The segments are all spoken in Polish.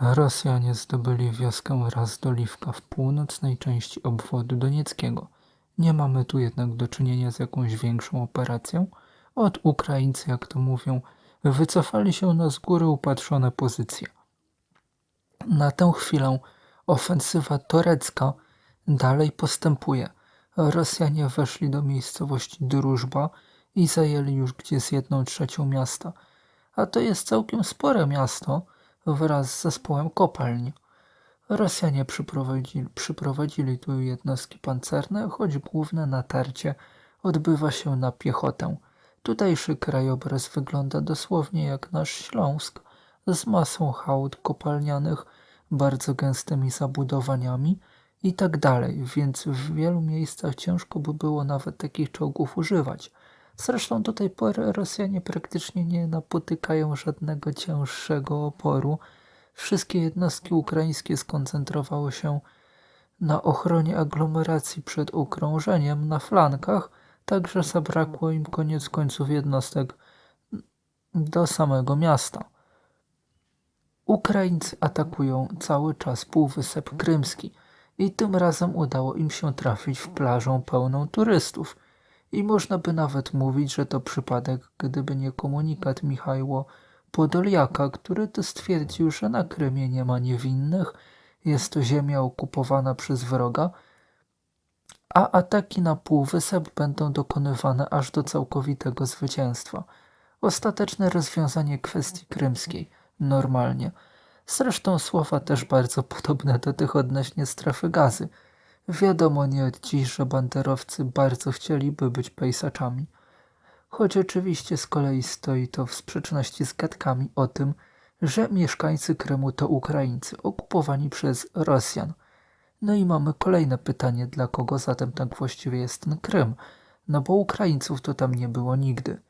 Rosjanie zdobyli wioskę Razdoliwka w północnej części obwodu donieckiego. Nie mamy tu jednak do czynienia z jakąś większą operacją. Od Ukraińcy, jak to mówią, wycofali się na z góry upatrzone pozycje. Na tę chwilę ofensywa turecka dalej postępuje. Rosjanie weszli do miejscowości Drużba i zajęli już gdzieś jedną trzecią miasta. A to jest całkiem spore miasto wraz z zespołem kopalń. Rosjanie przyprowadzili, przyprowadzili tu jednostki pancerne, choć główne natarcie odbywa się na piechotę. Tutejszy krajobraz wygląda dosłownie jak nasz Śląsk, z masą hałd kopalnianych, bardzo gęstymi zabudowaniami i tak więc w wielu miejscach ciężko by było nawet takich czołgów używać. Zresztą do tej pory Rosjanie praktycznie nie napotykają żadnego cięższego oporu. Wszystkie jednostki ukraińskie skoncentrowały się na ochronie aglomeracji przed okrążeniem na flankach, także zabrakło im koniec końców jednostek do samego miasta. Ukraińcy atakują cały czas Półwysep Krymski i tym razem udało im się trafić w plażą pełną turystów. I można by nawet mówić, że to przypadek, gdyby nie komunikat Michajło Podoliaka, który to stwierdził, że na Krymie nie ma niewinnych, jest to ziemia okupowana przez wroga, a ataki na półwysep będą dokonywane aż do całkowitego zwycięstwa. Ostateczne rozwiązanie kwestii krymskiej. Normalnie. Zresztą słowa też bardzo podobne do tych odnośnie strefy gazy. Wiadomo nie od dziś, że banderowcy bardzo chcieliby być pejsaczami. Choć oczywiście z kolei stoi to w sprzeczności z gadkami o tym, że mieszkańcy Krymu to Ukraińcy okupowani przez Rosjan. No i mamy kolejne pytanie, dla kogo zatem tak właściwie jest ten Krym? No bo Ukraińców to tam nie było nigdy.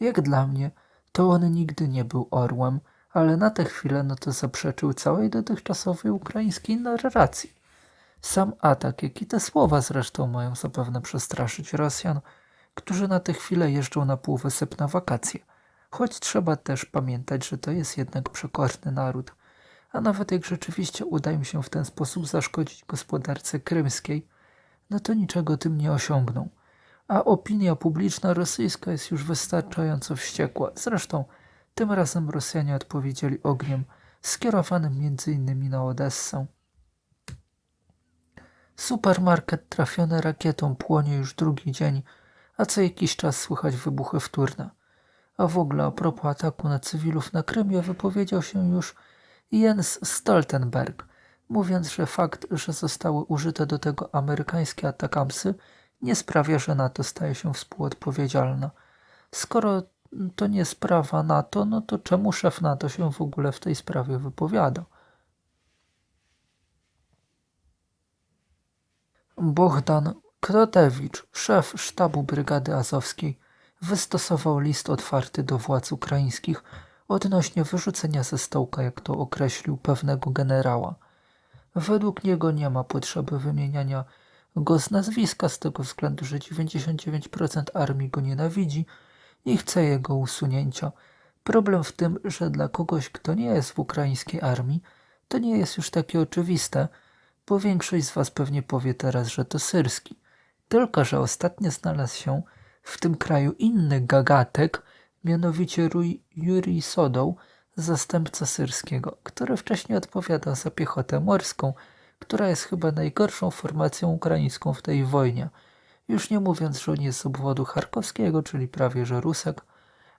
Jak dla mnie, to on nigdy nie był orłem, ale na tę chwilę no to zaprzeczył całej dotychczasowej ukraińskiej narracji. Sam atak, jak i te słowa zresztą mają zapewne przestraszyć Rosjan, którzy na tę chwilę jeżdżą na półwysep na wakacje. Choć trzeba też pamiętać, że to jest jednak przekorny naród. A nawet jak rzeczywiście uda im się w ten sposób zaszkodzić gospodarce krymskiej, no to niczego tym nie osiągną. A opinia publiczna rosyjska jest już wystarczająco wściekła. Zresztą tym razem Rosjanie odpowiedzieli ogniem skierowanym m.in. na Odessę. Supermarket trafiony rakietą płonie już drugi dzień, a co jakiś czas słychać wybuchy wtórne. A w ogóle a propos ataku na cywilów na Krymie wypowiedział się już Jens Stoltenberg, mówiąc, że fakt, że zostały użyte do tego amerykańskie atakamsy nie sprawia, że NATO staje się współodpowiedzialna. Skoro to nie sprawa NATO, no to czemu szef NATO się w ogóle w tej sprawie wypowiada? Bohdan Krotewicz, szef sztabu Brygady Azowskiej, wystosował list otwarty do władz ukraińskich odnośnie wyrzucenia ze stołka, jak to określił, pewnego generała. Według niego nie ma potrzeby wymieniania go z nazwiska z tego względu, że 99% armii go nienawidzi i chce jego usunięcia. Problem w tym, że dla kogoś, kto nie jest w ukraińskiej armii, to nie jest już takie oczywiste, bo większość z was pewnie powie teraz, że to syrski. Tylko, że ostatnio znalazł się w tym kraju inny gagatek, mianowicie Ruj Jurij Sodoł, zastępca syrskiego, który wcześniej odpowiadał za piechotę morską, która jest chyba najgorszą formacją ukraińską w tej wojnie. Już nie mówiąc, że on jest z obwodu charkowskiego, czyli prawie że Rusek,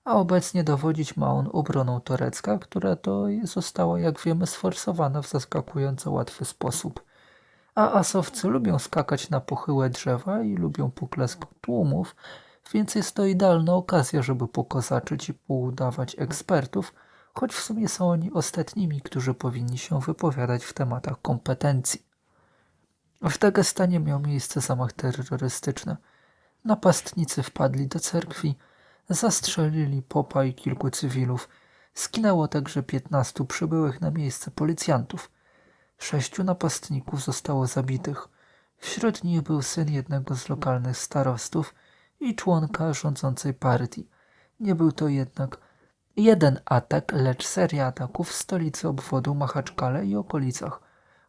a obecnie dowodzić ma on obroną turecka, która to została, jak wiemy, sforsowana w zaskakująco łatwy sposób a asowcy lubią skakać na pochyłe drzewa i lubią poklask tłumów, więc jest to idealna okazja, żeby pokozaczyć i poudawać ekspertów, choć w sumie są oni ostatnimi, którzy powinni się wypowiadać w tematach kompetencji. W Dagestanie miał miejsce zamach terrorystyczny. Napastnicy wpadli do cerkwi, zastrzelili popa i kilku cywilów. Skinęło także piętnastu przybyłych na miejsce policjantów – Sześciu napastników zostało zabitych. Wśród nich był syn jednego z lokalnych starostów i członka rządzącej partii. Nie był to jednak Jeden atak, lecz seria ataków w stolicy obwodu Machaczkale i okolicach.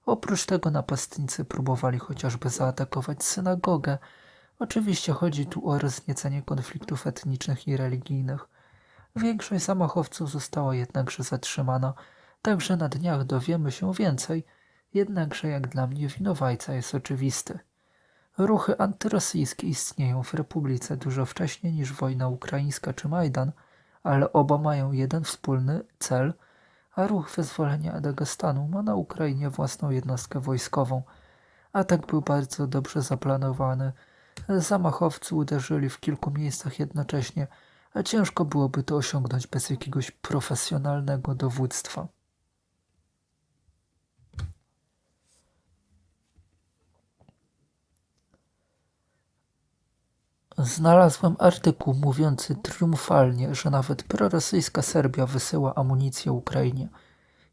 Oprócz tego napastnicy próbowali chociażby zaatakować synagogę. Oczywiście chodzi tu o rozniecenie konfliktów etnicznych i religijnych. Większość zamachowców została jednakże zatrzymana, także na dniach dowiemy się więcej, jednakże jak dla mnie winowajca jest oczywisty. Ruchy antyrosyjskie istnieją w Republice dużo wcześniej niż wojna ukraińska czy Majdan, ale oba mają jeden wspólny cel, a ruch wyzwolenia Dagestanu ma na Ukrainie własną jednostkę wojskową. Atak był bardzo dobrze zaplanowany. Zamachowcy uderzyli w kilku miejscach jednocześnie, a ciężko byłoby to osiągnąć bez jakiegoś profesjonalnego dowództwa. Znalazłem artykuł mówiący triumfalnie, że nawet prorosyjska Serbia wysyła amunicję Ukrainie.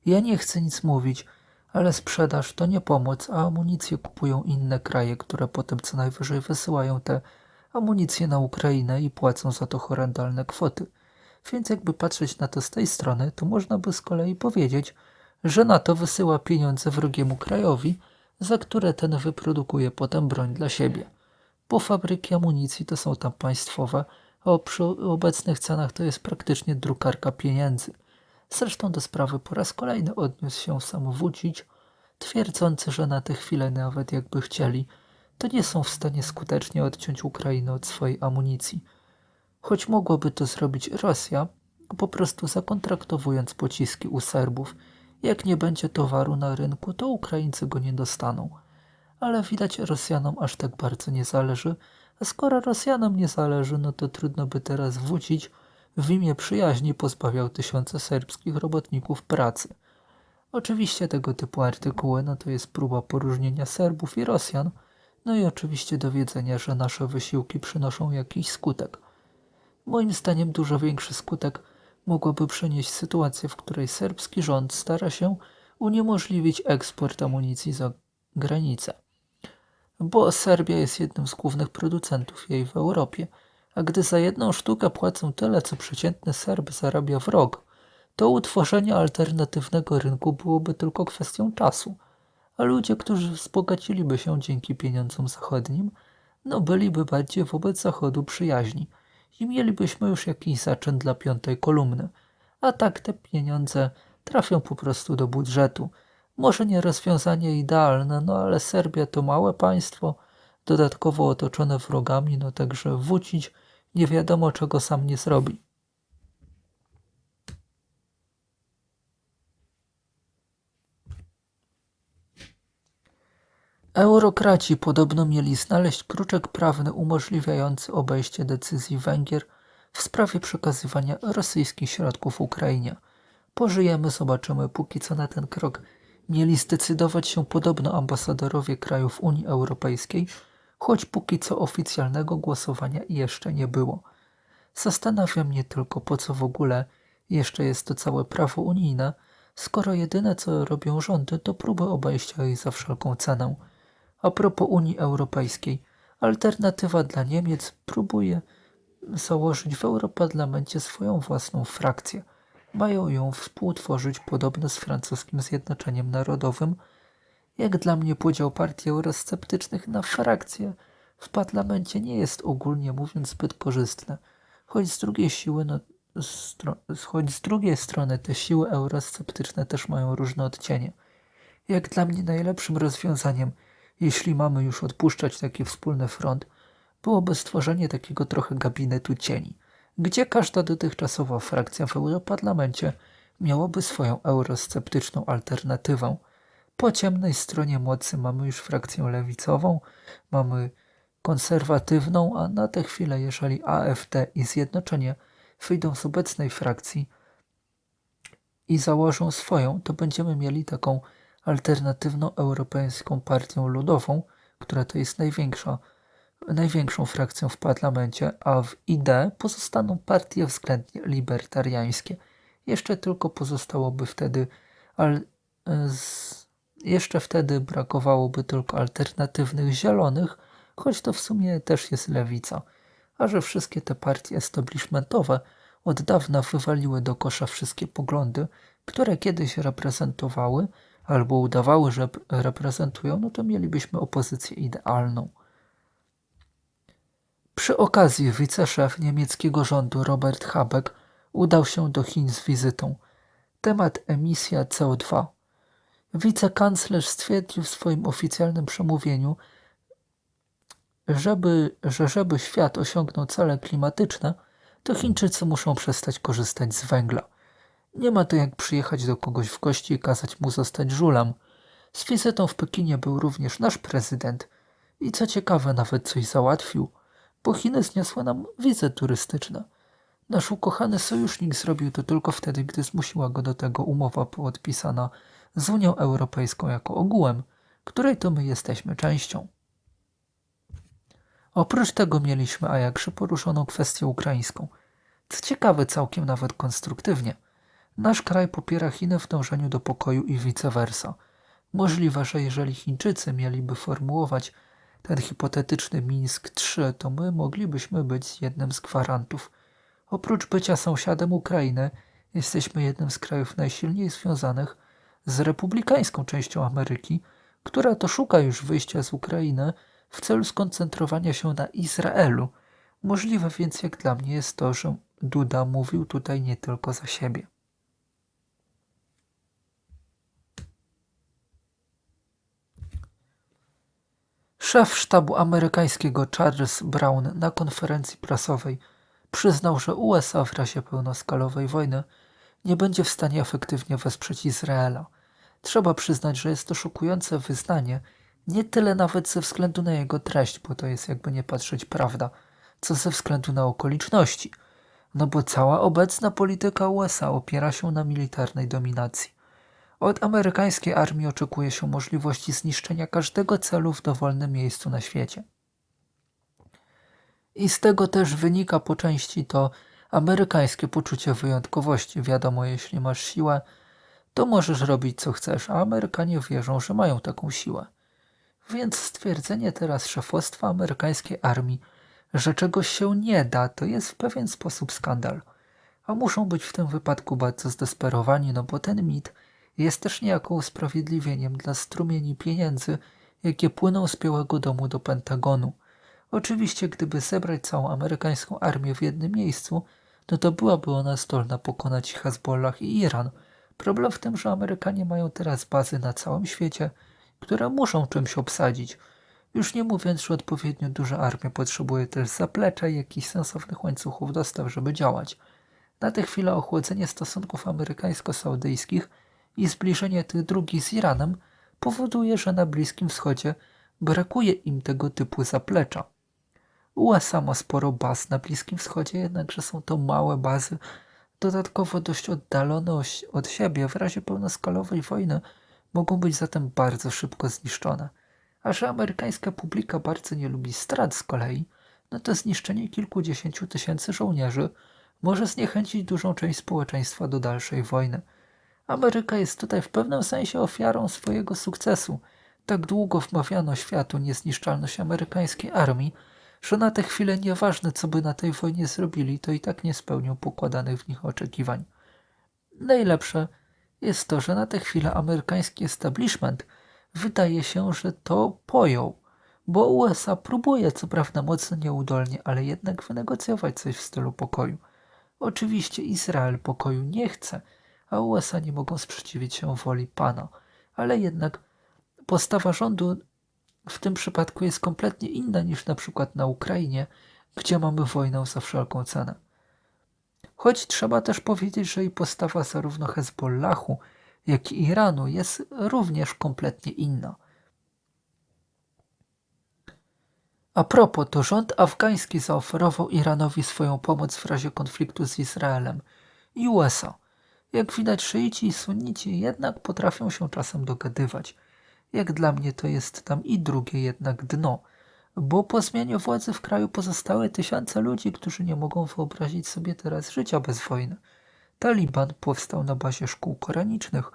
Ja nie chcę nic mówić, ale sprzedaż to nie pomoc, a amunicję kupują inne kraje, które potem co najwyżej wysyłają te amunicję na Ukrainę i płacą za to horrendalne kwoty. Więc jakby patrzeć na to z tej strony, to można by z kolei powiedzieć, że NATO wysyła pieniądze wrogiemu krajowi, za które ten wyprodukuje potem broń dla siebie bo fabryki amunicji to są tam państwowe, a przy obecnych cenach to jest praktycznie drukarka pieniędzy. Zresztą do sprawy po raz kolejny odniósł się sam Wucić, twierdzący, że na tę chwilę nawet jakby chcieli, to nie są w stanie skutecznie odciąć Ukrainy od swojej amunicji. Choć mogłaby to zrobić Rosja, po prostu zakontraktowując pociski u Serbów. Jak nie będzie towaru na rynku, to Ukraińcy go nie dostaną ale widać Rosjanom aż tak bardzo nie zależy, a skoro Rosjanom nie zależy, no to trudno by teraz wrócić w imię przyjaźni pozbawiał tysiące serbskich robotników pracy. Oczywiście tego typu artykuły no to jest próba poróżnienia Serbów i Rosjan, no i oczywiście dowiedzenia, że nasze wysiłki przynoszą jakiś skutek. Moim zdaniem dużo większy skutek mogłaby przynieść sytuacja, w której serbski rząd stara się uniemożliwić eksport amunicji za granicę bo Serbia jest jednym z głównych producentów jej w Europie, a gdy za jedną sztukę płacą tyle, co przeciętny Serb zarabia w rok, to utworzenie alternatywnego rynku byłoby tylko kwestią czasu, a ludzie, którzy wzbogaciliby się dzięki pieniądzom zachodnim, no byliby bardziej wobec Zachodu przyjaźni i mielibyśmy już jakiś zaczyn dla piątej kolumny, a tak te pieniądze trafią po prostu do budżetu, może nie rozwiązanie idealne, no ale Serbia to małe państwo, dodatkowo otoczone wrogami, no także wrócić nie wiadomo czego sam nie zrobi. Eurokraci podobno mieli znaleźć kruczek prawny umożliwiający obejście decyzji Węgier w sprawie przekazywania rosyjskich środków Ukrainie. Pożyjemy, zobaczymy. Póki co na ten krok mieli zdecydować się podobno ambasadorowie krajów Unii Europejskiej, choć póki co oficjalnego głosowania jeszcze nie było. Zastanawia mnie tylko, po co w ogóle jeszcze jest to całe prawo unijne, skoro jedyne co robią rządy to próby obejścia jej za wszelką cenę. A propos Unii Europejskiej, alternatywa dla Niemiec próbuje założyć w Europarlamencie swoją własną frakcję – mają ją współtworzyć podobno z francuskim Zjednoczeniem Narodowym. Jak dla mnie podział partii eurosceptycznych na frakcje w parlamencie nie jest ogólnie mówiąc zbyt korzystny, choć z drugiej siły no, choć z drugiej strony te siły eurosceptyczne też mają różne odcienie. Jak dla mnie najlepszym rozwiązaniem, jeśli mamy już odpuszczać taki wspólny front, byłoby stworzenie takiego trochę gabinetu cieni – gdzie każda dotychczasowa frakcja w Europarlamencie miałaby swoją eurosceptyczną alternatywę. Po ciemnej stronie mocy mamy już frakcję lewicową, mamy konserwatywną, a na tę chwilę, jeżeli AfD i Zjednoczenie wyjdą z obecnej frakcji i założą swoją, to będziemy mieli taką alternatywną europejską partię ludową, która to jest największa największą frakcją w parlamencie, a w ID pozostaną partie względnie libertariańskie. Jeszcze tylko pozostałoby wtedy, ale z, jeszcze wtedy brakowałoby tylko alternatywnych zielonych, choć to w sumie też jest lewica. A że wszystkie te partie establishmentowe od dawna wywaliły do kosza wszystkie poglądy, które kiedyś reprezentowały albo udawały, że reprezentują, no to mielibyśmy opozycję idealną. Przy okazji wiceszef niemieckiego rządu Robert Habeck udał się do Chin z wizytą. Temat emisja CO2. Wicekanclerz stwierdził w swoim oficjalnym przemówieniu, żeby, że żeby świat osiągnął cele klimatyczne, to Chińczycy muszą przestać korzystać z węgla. Nie ma to jak przyjechać do kogoś w gości i kazać mu zostać żulem. Z wizytą w Pekinie był również nasz prezydent i co ciekawe nawet coś załatwił, bo Chiny zniosły nam wizy turystyczne. Nasz ukochany sojusznik zrobił to tylko wtedy, gdy zmusiła go do tego umowa podpisana z Unią Europejską jako ogółem, której to my jesteśmy częścią. Oprócz tego mieliśmy, a jakże poruszoną kwestię ukraińską. Co ciekawe, całkiem nawet konstruktywnie. Nasz kraj popiera Chiny w dążeniu do pokoju i vice versa. Możliwe, że jeżeli Chińczycy mieliby formułować ten hipotetyczny Mińsk III, to my moglibyśmy być jednym z gwarantów. Oprócz bycia sąsiadem Ukrainy, jesteśmy jednym z krajów najsilniej związanych z republikańską częścią Ameryki, która to szuka już wyjścia z Ukrainy w celu skoncentrowania się na Izraelu. Możliwe więc jak dla mnie jest to, że Duda mówił tutaj nie tylko za siebie. Szef sztabu amerykańskiego Charles Brown na konferencji prasowej przyznał, że USA w razie pełnoskalowej wojny nie będzie w stanie efektywnie wesprzeć Izraela. Trzeba przyznać, że jest to szokujące wyznanie, nie tyle nawet ze względu na jego treść, bo to jest jakby nie patrzeć prawda, co ze względu na okoliczności. No bo cała obecna polityka USA opiera się na militarnej dominacji. Od amerykańskiej armii oczekuje się możliwości zniszczenia każdego celu w dowolnym miejscu na świecie. I z tego też wynika po części to amerykańskie poczucie wyjątkowości. Wiadomo, jeśli masz siłę, to możesz robić co chcesz, a Amerykanie wierzą, że mają taką siłę. Więc stwierdzenie teraz szefostwa amerykańskiej armii, że czegoś się nie da, to jest w pewien sposób skandal. A muszą być w tym wypadku bardzo zdesperowani, no bo ten mit jest też niejako usprawiedliwieniem dla strumieni pieniędzy, jakie płyną z Białego Domu do Pentagonu. Oczywiście, gdyby zebrać całą amerykańską armię w jednym miejscu, no to byłaby ona zdolna pokonać Hezbollah i Iran. Problem w tym, że Amerykanie mają teraz bazy na całym świecie, które muszą czymś obsadzić. Już nie mówiąc, że odpowiednio duża armia potrzebuje też zaplecza i jakichś sensownych łańcuchów dostaw, żeby działać. Na tę chwilę ochłodzenie stosunków amerykańsko-saudyjskich i zbliżenie tych drugich z Iranem powoduje, że na Bliskim Wschodzie brakuje im tego typu zaplecza. USA ma sporo baz na Bliskim Wschodzie, jednakże są to małe bazy, dodatkowo dość oddalone od siebie. W razie pełnoskalowej wojny mogą być zatem bardzo szybko zniszczone. A że amerykańska publika bardzo nie lubi strat z kolei, no to zniszczenie kilkudziesięciu tysięcy żołnierzy może zniechęcić dużą część społeczeństwa do dalszej wojny. Ameryka jest tutaj w pewnym sensie ofiarą swojego sukcesu. Tak długo wmawiano światu niezniszczalność amerykańskiej armii, że na tę chwilę nieważne, co by na tej wojnie zrobili, to i tak nie spełnią pokładanych w nich oczekiwań. Najlepsze jest to, że na tę chwilę amerykański establishment wydaje się, że to pojął, bo USA próbuje, co prawda mocno nieudolnie, ale jednak wynegocjować coś w stylu pokoju. Oczywiście Izrael pokoju nie chce, a USA nie mogą sprzeciwić się woli Pana, ale jednak postawa rządu w tym przypadku jest kompletnie inna niż na przykład na Ukrainie, gdzie mamy wojnę za wszelką cenę. Choć trzeba też powiedzieć, że i postawa zarówno Hezbollahu, jak i Iranu jest również kompletnie inna. A propos, to rząd afgański zaoferował Iranowi swoją pomoc w razie konfliktu z Izraelem i USA. Jak widać, szyici i sunnici jednak potrafią się czasem dogadywać. Jak dla mnie to jest tam i drugie jednak dno, bo po zmianie władzy w kraju pozostały tysiące ludzi, którzy nie mogą wyobrazić sobie teraz życia bez wojny. Taliban powstał na bazie szkół koranicznych,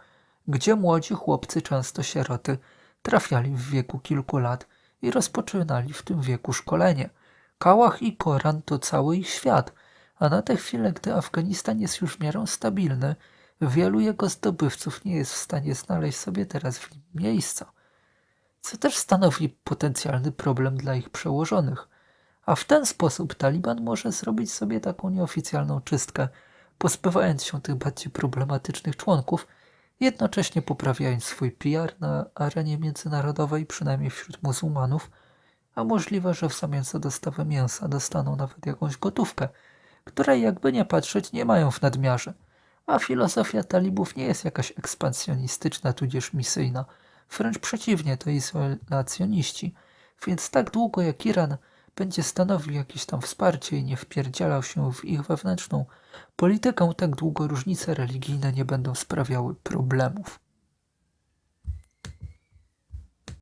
gdzie młodzi chłopcy, często sieroty, trafiali w wieku kilku lat i rozpoczynali w tym wieku szkolenie. Kałach i Koran to cały ich świat, A na tę chwilę, gdy Afganistan jest już w miarę stabilny, wielu jego zdobywców nie jest w stanie znaleźć sobie teraz w nim miejsca, co też stanowi potencjalny problem dla ich przełożonych. A w ten sposób Taliban może zrobić sobie taką nieoficjalną czystkę, pozbywając się tych bardziej problematycznych członków, jednocześnie poprawiając swój PR na arenie międzynarodowej, przynajmniej wśród muzułmanów, a możliwe, że w zamian za dostawę mięsa dostaną nawet jakąś gotówkę, której jakby nie patrzeć nie mają w nadmiarze. A filozofia talibów nie jest jakaś ekspansjonistyczna tudzież misyjna, wręcz przeciwnie, to izolacjoniści, więc tak długo jak Iran będzie stanowił jakieś tam wsparcie i nie wpierdzielał się w ich wewnętrzną politykę, tak długo różnice religijne nie będą sprawiały problemów.